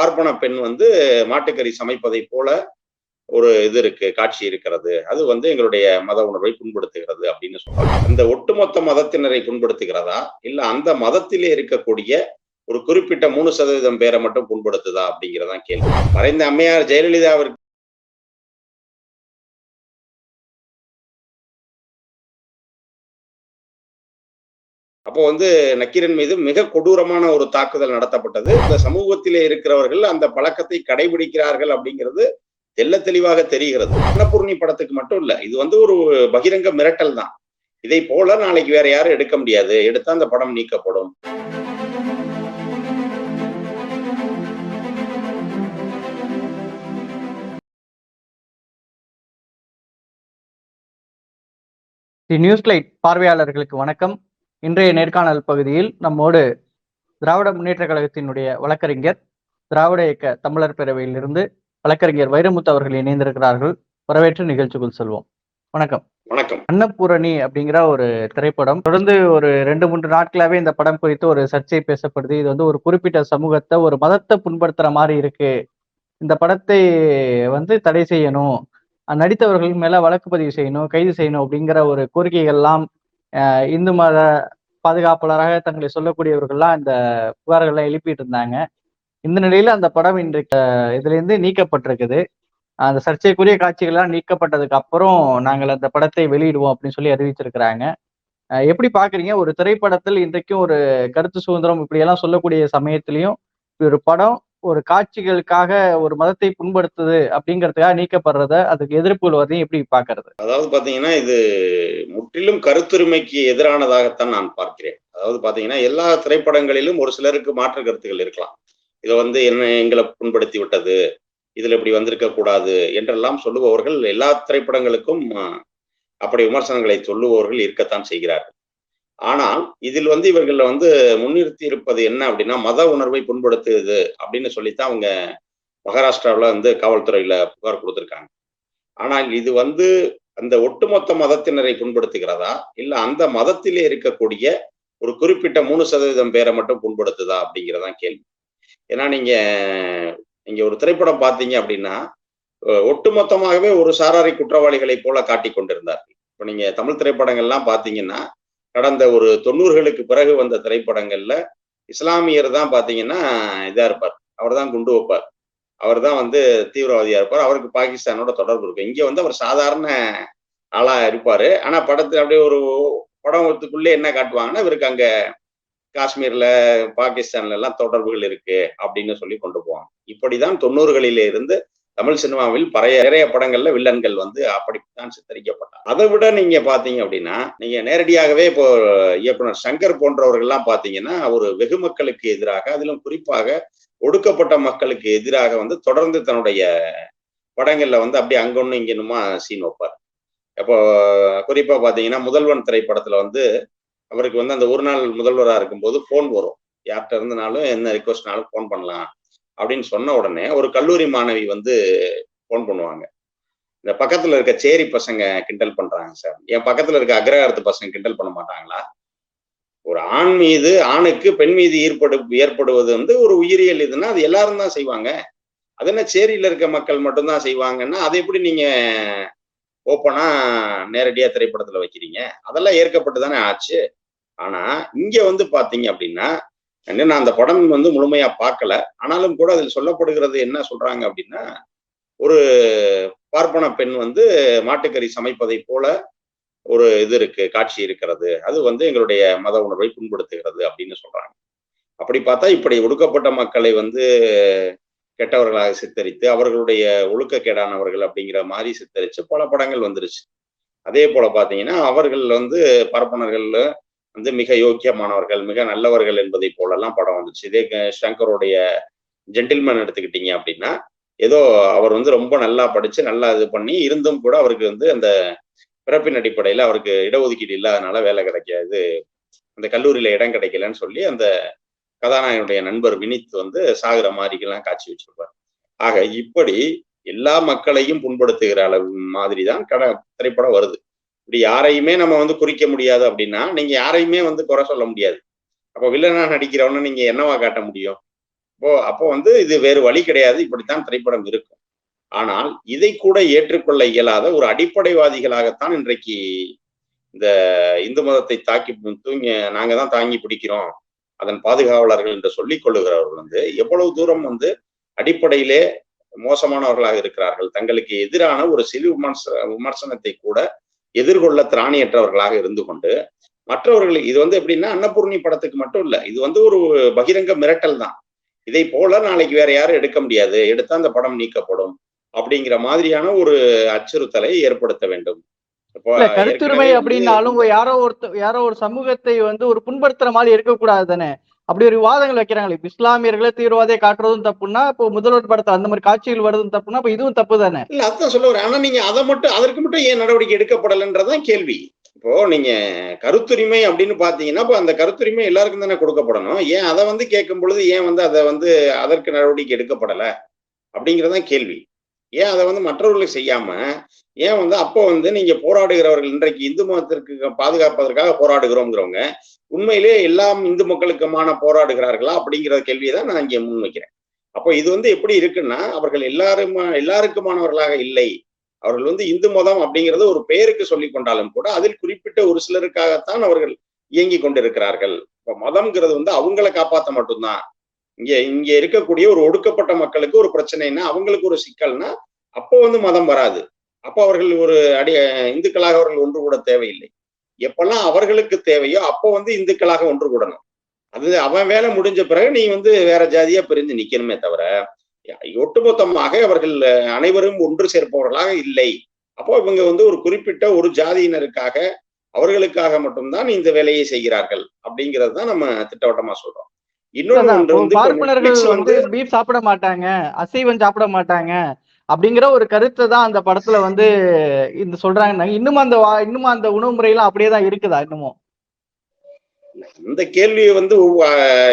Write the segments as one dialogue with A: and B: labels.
A: பார்ப்பன பெண் வந்து மாட்டுக்கறி சமைப்பதை போல ஒரு இது இருக்கு காட்சி இருக்கிறது. அது வந்து எங்களுடைய மத உணர்வை புண்படுத்துகிறது அப்படின்னு சொல்றாங்க. இந்த ஒட்டுமொத்த மதத்தினரை புண்படுத்துகிறதா? இல்ல அந்த மதத்திலே இருக்கக்கூடிய ஒரு குறிப்பிட்ட மூணு சதவீதம் பேரை மட்டும் புண்படுத்துதா அப்படிங்கிறதான் கேள்வி. மறைந்த அம்மையார் ஜெயலலிதாவிற்கு அப்போ வந்து நக்கீரன் மீது மிக கொடூரமான ஒரு தாக்குதல் நடத்தப்பட்டது. இந்த சமூகத்திலே இருக்கிறவர்கள் அந்த பழக்கத்தை கடைபிடிக்கிறார்கள் அப்படிங்கிறது தெல்ல தெளிவாக தெரிகிறது. அன்னபூர்ணி படத்துக்கு மட்டும் இல்ல இது வந்து ஒரு பகிரங்க மிரட்டல் தான். இதை போல நாளைக்கு வேற யாரும் எடுக்க முடியாது. எடுத்தா அந்த படம் நீக்கப்படும்.
B: தி நியூஸ் லைட் பார்வையாளர்களுக்கு வணக்கம். இன்றைய நேர்காணல் பகுதியில் நம்மோடு திராவிட முன்னேற்ற கழகத்தினுடைய வழக்கறிஞர் திராவிட இயக்க தமிழர் பேரவையிலிருந்து வழக்கறிஞர் வைரமுத்து அவர்கள் இணைந்திருக்கிறார்கள். வரவேற்று நிகழ்ச்சிக்குள் செல்வோம். வணக்கம்.
A: வணக்கம்.
B: அன்னபூரணி அப்படிங்கிற ஒரு திரைப்படம். தொடர்ந்து ஒரு ரெண்டு மூன்று நாட்களாவே இந்த படம் குறித்து ஒரு சர்ச்சை பேசப்படுது. இது வந்து ஒரு குறிப்பிட்ட சமூகத்தை ஒரு மதத்தை புண்படுத்துற மாதிரி இருக்கு. இந்த படத்தை வந்து தடை செய்யணும் நடித்தவர்கள் மேல வழக்கு பதிவு செய்யணும் கைது செய்யணும் அப்படிங்கிற ஒரு கோரிக்கைகள்லாம் இந்து மத பாதுகாப்பாளராக தங்களை சொல்லக்கூடியவர்கள்லாம் இந்த புகார்கள்லாம் எழுப்பிட்டு இருந்தாங்க இந்த நிலையில அந்த படம் இன்றைக்கு இதுல இருந்து நீக்கப்பட்டிருக்குது. அந்த சர்ச்சைக்குரிய காட்சிகள்லாம் நீக்கப்பட்டதுக்கு அப்புறம் நாங்கள் அந்த படத்தை வெளியிடுவோம் அப்படின்னு சொல்லி அறிவிச்சிருக்கிறாங்க. எப்படி பாக்குறீங்க ஒரு திரைப்படத்தில் இன்றைக்கும் ஒரு கருத்து சுதந்திரம் இப்படி எல்லாம் சொல்லக்கூடிய சமயத்திலையும் ஒரு படம் ஒரு காட்சிகளுக்காக ஒரு மதத்தை புண்படுத்துது அப்படிங்கிறதுக்காக நீக்கப்படுறத அதுக்கு எதிர்ப்புகள் வரையும் எப்படி பாக்குறது
A: அதாவது பாத்தீங்கன்னா இது முற்றிலும் கருத்துரிமைக்கு எதிரானதாகத்தான் நான் பார்க்கிறேன். அதாவது பாத்தீங்கன்னா எல்லா திரைப்படங்களிலும் ஒரு சிலருக்கு மாற்று கருத்துகள் இருக்கலாம். இதை வந்து என்ன எங்களை புண்படுத்தி விட்டது இதுல இப்படி வந்திருக்க கூடாது என்றெல்லாம் சொல்லுபவர்கள் எல்லா திரைப்படங்களுக்கும் அப்படி விமர்சனங்களை சொல்லுபவர்கள் இருக்கத்தான் செய்கிறார்கள். ஆனால் இதில் வந்து இவர்கள் வந்து முன்னிறுத்தி இருப்பது என்ன அப்படின்னா மத உணர்வை புண்படுத்துது அப்படின்னு சொல்லித்தான் அவங்க மகாராஷ்டிராவில் வந்து காவல்துறையில புகார் கொடுத்துருக்காங்க. ஆனால் இது வந்து அந்த ஒட்டுமொத்த மதத்தினரை புண்படுத்துகிறதா? இல்ல அந்த மதத்திலே இருக்கக்கூடிய ஒரு குறிப்பிட்ட மூணு சதவீதம் பேரை மட்டும் புண்படுத்துதா அப்படிங்கிறதான் கேள்வி. ஏன்னா நீங்க நீங்க ஒரு திரைப்படம் பார்த்தீங்க அப்படின்னா ஒட்டுமொத்தமாகவே ஒரு சாராரி குற்றவாளிகளை போல காட்டி கொண்டிருந்தார்கள். இப்போ நீங்க தமிழ் திரைப்படங்கள்லாம் பார்த்தீங்கன்னா கடந்த ஒரு தொண்ணூறுகளுக்கு பிறகு வந்த திரைப்படங்கள்ல இஸ்லாமியர் தான் பார்த்தீங்கன்னா இதா இருப்பார். அவர் தான் குண்டு வைப்பார். அவர் தான் வந்து தீவிரவாதியா இருப்பார். அவருக்கு பாகிஸ்தானோட தொடர்பு இருக்கும். இங்க வந்து அவர் சாதாரண ஆளா இருப்பாரு. ஆனா படத்துல அப்படியே ஒரு படத்துக்குள்ளே என்ன காட்டுவாங்கன்னா இவருக்கு அங்க காஷ்மீர்ல பாகிஸ்தான்ல எல்லாம் தொடர்புகள் இருக்கு அப்படின்னு சொல்லி கொண்டு போவாங்க. இப்படிதான் தொண்ணூறுகளில இருந்து தமிழ் சினிமாவில் பழைய நிறைய படங்கள்ல வில்லன்கள் வந்து அப்படித்தான் சித்தரிக்கப்பட்டார் அதை விட நீங்க பாத்தீங்க அப்படின்னா நீங்க நேரடியாகவே இப்போ இயக்குனர் சங்கர் போன்றவர்கள்லாம் பாத்தீங்கன்னா ஒரு வெகு மக்களுக்கு எதிராக அதிலும் குறிப்பாக ஒடுக்கப்பட்ட மக்களுக்கு எதிராக வந்து தொடர்ந்து தன்னுடைய படங்கள்ல வந்து அப்படியே அங்கொன்னு இங்கனுமா சீன் வைப்பார். இப்போ குறிப்பா பாத்தீங்கன்னா முதல்வன் திரைப்படத்துல வந்து அவருக்கு வந்து அந்த ஒரு நாள் முதல்வரா இருக்கும்போது ஃபோன் வரும். யார்கிட்ட இருந்தனாலும் என்ன ரிக்வஸ்ட்னாலும் ஃபோன் பண்ணலாம். அப்படின்னு சொன்ன உடனே ஒரு கல்லூரி மாணவி வந்து ஃபோன் பண்ணுவாங்க. இந்த பக்கத்துல இருக்க சேரி பசங்க கிண்டல் பண்றாங்க சார் என் பக்கத்துல இருக்க அக்ரகாரத்து பசங்க கிண்டல் பண்ண மாட்டாங்களா? ஒரு ஆண் மீது ஆணுக்கு பெண் மீது ஈர்ப்படு ஏற்படுவது வந்து ஒரு உயிரியல் இதுன்னா அது எல்லாரும் தான் செய்வாங்க. அது என்ன சேரியில இருக்க மக்கள் மட்டும்தான் செய்வாங்கன்னா அதை எப்படி நீங்க ஓப்பனா நேரடியா திரைப்படத்துல வைக்கிறீங்க? அதெல்லாம் ஏற்கப்பட்டு தானே ஆச்சு. ஆனா இங்க வந்து பாத்தீங்க அப்படின்னா என்ன நான் அந்த படம் வந்து முழுமையா பார்க்கல. ஆனாலும் கூட அதில் சொல்லப்படுகிறது என்ன சொல்றாங்க அப்படின்னா ஒரு பார்ப்பன பெண் வந்து மாட்டுக்கறி சமைப்பதை போல ஒரு இது இருக்கு காட்சி இருக்கிறது. அது வந்து எங்களுடைய மத உணர்வை புண்படுத்துகிறது அப்படின்னு சொல்றாங்க. அப்படி பார்த்தா இப்படி ஒடுக்கப்பட்ட மக்களை வந்து கெட்டவர்களாக சித்தரித்து அவர்களுடைய ஒழுக்கக்கேடானவர்கள் அப்படிங்கிற மாதிரி சித்தரித்து பல படங்கள் வந்துருச்சு. அதே போல பார்த்தீங்கன்னா அவர்கள் வந்து பார்ப்பனர்கள் வந்து மிக யோக்கியமானவர்கள் மிக நல்லவர்கள் என்பதை போலெல்லாம் படம் வந்துச்சு. இதே க- சங்கருடைய ஜென்டில்மேன் எடுத்துக்கிட்டீங்க அப்படின்னா ஏதோ அவர் வந்து ரொம்ப நல்லா படிச்சு நல்லா இது பண்ணி இருந்தும் கூட அவருக்கு வந்து அந்த பிறப்பின் அடிப்படையில அவருக்கு இடஒதுக்கீடு இல்லாதனால வேலை கிடைக்காது. அந்த கல்லூரியில இடம் கிடைக்கலன்னு சொல்லி அந்த கதாநாயகனுடைய நண்பர் வினித் வந்து சாகுற மாதிரிக்கெல்லாம் காட்சி வச்சிருப்பார். ஆக இப்படி எல்லா மக்களையும் புண்படுத்துகிற அளவு மாதிரி தான் கட திரைப்படம் வருது. இப்படி யாரையுமே நம்ம வந்து குறிக்க முடியாது அப்படின்னா நீங்க யாரையுமே வந்து குறை சொல்ல முடியாது. அப்போ வில்லனா நடிக்கிறவன நீங்க என்னவா காட்ட முடியும்? இப்போ அப்போ வந்து இது வேறு வழி கிடையாது. இப்படித்தான் திரைப்படம் இருக்கும். ஆனால் இதை கூட ஏற்றுக்கொள்ள இயலாத ஒரு அடிப்படைவாதிகளாகத்தான் இன்றைக்கு இந்த இந்து மதத்தை தாக்கி தூங்கி நாங்க தான் தாங்கி பிடிக்கிறோம். அதன் பாதுகாவலர்கள் என்று சொல்லிக் கொள்ளுகிறவர்கள் வந்து எவ்வளவு தூரம் வந்து அடிப்படையிலே மோசமானவர்களாக இருக்கிறார்கள். தங்களுக்கு எதிரான ஒரு சிறு விமர்ச விமர்சனத்தை கூட எதிர்கொள்ள திராணியற்றவர்களாக இருந்து கொண்டு மற்றவர்கள் இது வந்து எப்படின்னா அன்னபூர்ணி படத்துக்கு மட்டும் இல்ல இது வந்து ஒரு பகிரங்க மிரட்டல் தான். இதை போல நாளைக்கு வேற யாரும் எடுக்க முடியாது எடுத்தா அந்த படம் நீக்கப்படும் அப்படிங்கிற மாதிரியான ஒரு அச்சுறுத்தலை ஏற்படுத்த வேண்டும்.
B: கருத்துரிமை அப்படின்னாலும் யாரோ ஒருத்த யாரோ ஒரு சமூகத்தை வந்து ஒரு புண்படுத்துற மாதிரி இருக்கக்கூடாது தானே? அப்படி ஒரு விவாதங்கள் வைக்கிறாங்களே. இஸ்லாமியர்களை தீவிரவாதியை காட்டுறதும் தப்புன்னா இப்போ முதல்வர் படத்தை அந்த மாதிரி காட்சிகள் வருதும் தப்புன்னா இப்போ இதுவும் தப்பு தானே?
A: இல்ல அதான் சொல்ல வரேன். ஆனா நீங்க அதை மட்டும் அதற்கு மட்டும் ஏன் நடவடிக்கை எடுக்கப்படலைன்றதான் கேள்வி. இப்போ நீங்க கருத்துரிமை அப்படின்னு பாத்தீங்கன்னா இப்போ அந்த கருத்துரிமை எல்லாருக்கும் தானே கொடுக்கப்படணும். ஏன் அதை வந்து கேட்கும் பொழுது ஏன் வந்து அதை வந்து அதற்கு நடவடிக்கை எடுக்கப்படல? அப்படிங்கறதான் கேள்வி. ஏன் அதை வந்து மற்றவர்களுக்கு செய்யாம ஏன் வந்து அப்போ வந்து நீங்க போராடுகிறவர்கள் இன்றைக்கு இந்து மதத்திற்கு பாதுகாப்பதற்காக போராடுகிறோங்கிறவங்க உண்மையிலே எல்லாம் இந்து மக்களுக்குமான போராடுகிறார்களா அப்படிங்கிற கேள்வியை தான் நான் இங்கே முன்வைக்கிறேன். அப்போ இது வந்து எப்படி இருக்குன்னா அவர்கள் எல்லாரும் எல்லாருக்குமானவர்களாக இல்லை. அவர்கள் வந்து இந்து மதம் அப்படிங்கிறது ஒரு பெயருக்கு சொல்லி கொண்டாலும் கூட அதில் குறிப்பிட்ட ஒரு சிலருக்காகத்தான் அவர்கள் இயங்கி கொண்டிருக்கிறார்கள். இப்ப மதம்ங்கிறது வந்து அவங்களை காப்பாற்ற மட்டும்தான். இங்க இங்க இருக்கக்கூடிய ஒரு ஒடுக்கப்பட்ட மக்களுக்கு ஒரு பிரச்சனைனா அவங்களுக்கு ஒரு சிக்கல்னா அப்போ வந்து மதம் வராது. அப்போ அவர்கள் ஒரு அடி இந்துக்களாக அவர்கள் ஒன்று கூட தேவையில்லை. எப்பெல்லாம் அவர்களுக்கு தேவையோ அப்போ வந்து இந்துக்களாக ஒன்று கூடணும். அது அவன் வேலை முடிஞ்ச பிறகு நீ வந்து வேற ஜாதியா பிரிஞ்சு நிக்கணுமே தவிர ஒட்டுமொத்தமாக அவர்கள் அனைவரும் ஒன்று சேர்ப்பவர்களாக இல்லை. அப்போ இவங்க வந்து ஒரு குறிப்பிட்ட ஒரு ஜாதியினருக்காக அவர்களுக்காக மட்டும்தான் இந்த வேலையை செய்கிறார்கள் அப்படிங்கிறது தான் நம்ம திட்டவட்டமா சொல்றோம்.
B: பார்ப்பனர்கள் வந்து பீஃப் சாப்பிட மாட்டாங்க அசைவம் சாப்பிட மாட்டாங்க அப்படிங்கிற ஒரு கருத்தை தான் அந்த படத்துல வந்து இந்த சொல்றாங்க. இன்னும் அந்த இன்னும் அந்த உணவு முறையெல்லாம் அப்படியே தான் இருக்குதா இன்னமும்?
A: இந்த கேள்வியை வந்து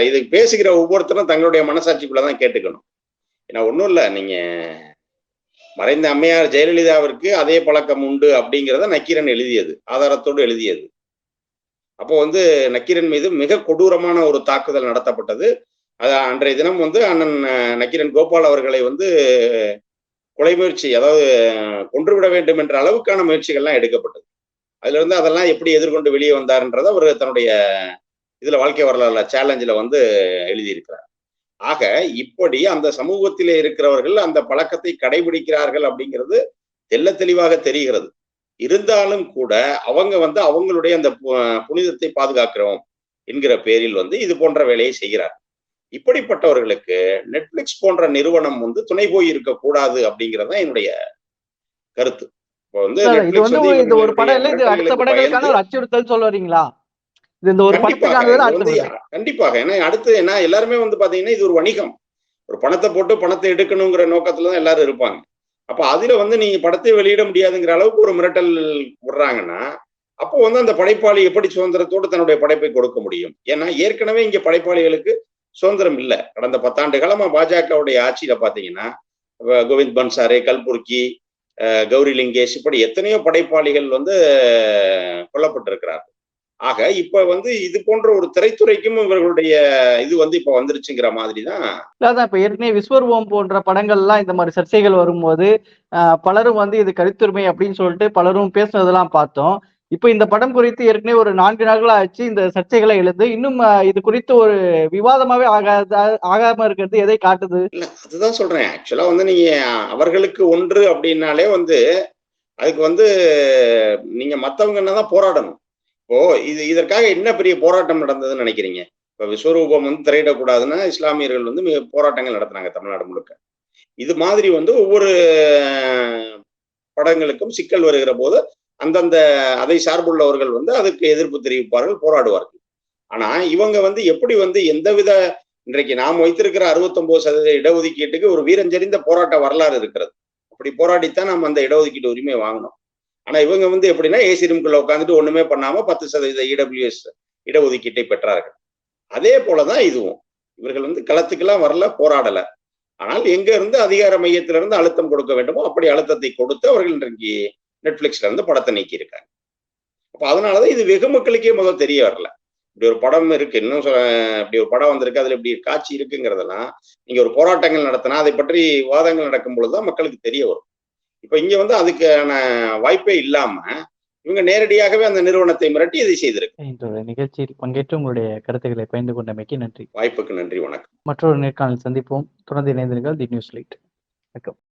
A: இது பேசுகிற ஒவ்வொருத்தரும் தங்களுடைய மனசாட்சிக்குள்ளதான் கேட்டுக்கணும். ஏன்னா ஒண்ணும் இல்ல நீங்க மறைந்த அம்மையார் ஜெயலலிதாவிற்கு அதே பழக்கம் உண்டு அப்படிங்கிறத நக்கீரன் எழுதியது ஆதாரத்தோடு எழுதியது. அப்போ வந்து நக்கீரன் மீது மிக கொடூரமான ஒரு தாக்குதல் நடத்தப்பட்டது. அது அன்றைய தினம் வந்து அண்ணன் நக்கீரன் கோபால் அவர்களை வந்து கொலை முயற்சி அதாவது கொன்றுவிட வேண்டும் என்ற அளவுக்கான முயற்சிகள்லாம் எடுக்கப்பட்டது. அதுல இருந்து அதெல்லாம் எப்படி எதிர்கொண்டு வெளியே வந்தார்ன்றதை அவர் தன்னுடைய இதுல வாழ்க்கை வரலாறுல சேலஞ்சில வந்து எழுதியிருக்கிறார். ஆக இப்படி அந்த சமூகத்திலே இருக்கிறவர்கள் அந்த பழக்கத்தை கடைபிடிக்கிறார்கள் அப்படிங்கிறது தெல்ல தெளிவாக தெரிகிறது. இருந்தாலும் கூட அவங்க வந்து அவங்களுடைய அந்த புனிதத்தை பாதுகாக்கிறோம் என்கிற பேரில் வந்து இது போன்ற வேலையை செய்கிறார். இப்படிப்பட்டவர்களுக்கு நெட்ஃபிளிக்ஸ் போன்ற நிறுவனம் வந்து துணை போய் இருக்கக்கூடாது அப்படிங்கிறது தான் என்னுடைய கருத்து. இப்போ வந்து
B: இது ஒரு- இது ஒரு படம் இல்ல இது அடுத்த
A: இவர்களுடைய
B: படங்களுக்கான
A: பயந்து-
B: ஒரு அச்சுறுத்தல் இது இந்த ஒரு
A: கண்டிப்பாக
B: அடுத்த
A: ஏன்னா அடுத்து என்ன எல்லாருமே வந்து பாத்தீங்கன்னா இது ஒரு வணிகம். ஒரு பணத்தை போட்டு பணத்தை எடுக்கணுங்கிற நோக்கத்துல தான் எல்லாரும் இருப்பாங்க. அப்ப அதுல வந்து நீங்க படத்தை வெளியிட முடியாதுங்கிற அளவுக்கு ஒரு மிரட்டல் விடுறாங்கன்னா அப்போ வந்து அந்த படைப்பாளி எப்படி சுதந்திரத்தோடு தன்னுடைய படைப்பை கொடுக்க முடியும்? ஏன்னா ஏற்கனவே இங்க படைப்பாளிகளுக்கு சுதந்திரம் இல்லை. கடந்த பத்தாண்டு காலமா பாஜகவுடைய ஆட்சியில பாத்தீங்கன்னா கோவிந்த் பன்சாரே கல்புர்கி கௌரி லிங்கேஷ் இப்படி எத்தனையோ படைப்பாளிகள் வந்து கொல்லப்பட்டிருக்கிறார்கள். ஆக இப்ப வந்து இது போன்ற ஒரு திரைத்துறைக்கும் இவர்களுடைய இது வந்து இப்ப வந்துருச்சுங்கிற மாதிரி தான்
B: அதான் இப்ப ஏற்கனவே விஸ்வரூபம் போன்ற படங்கள்லாம் இந்த மாதிரி சர்ச்சைகள் வரும்போது பலரும் வந்து இது கருத்துரிமை அப்படின்னு சொல்லிட்டு பலரும் பேசுனதெல்லாம் பார்த்தோம். இப்போ இந்த படம் குறித்து ஏற்கனவே ஒரு நான்கு நாட்கள் ஆச்சு இந்த சர்ச்சைகளை எழுது இன்னும் இது குறித்து ஒரு விவாதமாவே ஆகாத ஆகாம இருக்கிறது எதை காட்டுது?
A: அதுதான் சொல்றேன். ஆக்சுவலா வந்து நீங்க அவர்களுக்கு ஒன்று அப்படின்னாலே வந்து அதுக்கு வந்து நீங்க மத்தவங்க என்னதான் போராடணும். இப்போ இது இதற்காக என்ன பெரிய போராட்டம் நடந்ததுன்னு நினைக்கிறீங்க? இப்ப விஸ்வரூபம் வந்து திரையிடக்கூடாதுன்னா இஸ்லாமியர்கள் வந்து மிக போராட்டங்கள் நடத்துனாங்க தமிழ்நாடு முழுக்க. இது மாதிரி வந்து ஒவ்வொரு படங்களுக்கும் சிக்கல் வருகிற போது அந்தந்த அதை சார்புள்ளவர்கள் வந்து அதுக்கு எதிர்ப்பு தெரிவிப்பார்கள் போராடுவார்கள். ஆனா இவங்க வந்து எப்படி வந்து எந்தவித இன்றைக்கு நாம் வைத்திருக்கிற 69% சதவீத இடஒதுக்கீட்டுக்கு ஒரு வீரஞ்செறிந்த போராட்ட வரலாறு இருக்கிறது. அப்படி போராடித்தான் நம்ம அந்த இடஒதுக்கீட்டு உரிமை வாங்கினோம். ஆனா இவங்க வந்து எப்படின்னா ஏசி ரூம்குள்ள உட்காந்துட்டு ஒண்ணுமே பண்ணாம பத்து சதவீத இடபிள்யூஎஸ் இடஒதுக்கீட்டை பெற்றார்கள். அதே போலதான் இதுவும். இவர்கள் வந்து களத்துக்கெல்லாம் வரல போராடல. ஆனால் எங்க இருந்து அதிகார மையத்திலிருந்து அழுத்தம் கொடுக்க வேண்டுமோ அப்படி அழுத்தத்தை கொடுத்து அவர்கள் இன்றைக்கு நெட்ஃபிளிக்ஸ்ல இருந்து படத்தை நீக்கி இருக்காங்க அப்ப அதனாலதான் இது வெகு மக்களுக்கே முதல் தெரிய வரல. இப்படி ஒரு படம் இருக்கு இன்னும் சொல்ல இப்படி ஒரு படம் வந்திருக்கு அதுல இப்படி காட்சி இருக்குங்கிறதெல்லாம் நீங்க ஒரு போராட்டங்கள் நடத்தினா அதை பற்றி வாதங்கள் நடக்கும் பொழுதுதான் மக்களுக்கு தெரிய வரும். இப்ப இங்க வந்து அதுக்கான வாய்ப்பே இல்லாம இவங்க நேரடியாகவே அந்த நிறுவனத்தை மிரட்டி இதை செய்திருக்கு.
B: இந்த நிகழ்ச்சியில் பங்கேற்று உங்களுடைய கருத்துக்களை பகிர்ந்து கொண்டமைக்கு நன்றி.
A: வாய்ப்புக்கு நன்றி வணக்கம்.
B: மற்றொரு நேர்காணல் சந்திப்போம். தொடர்ந்து இணைந்திருங்கள் தி நியூஸ் லைட். வணக்கம்.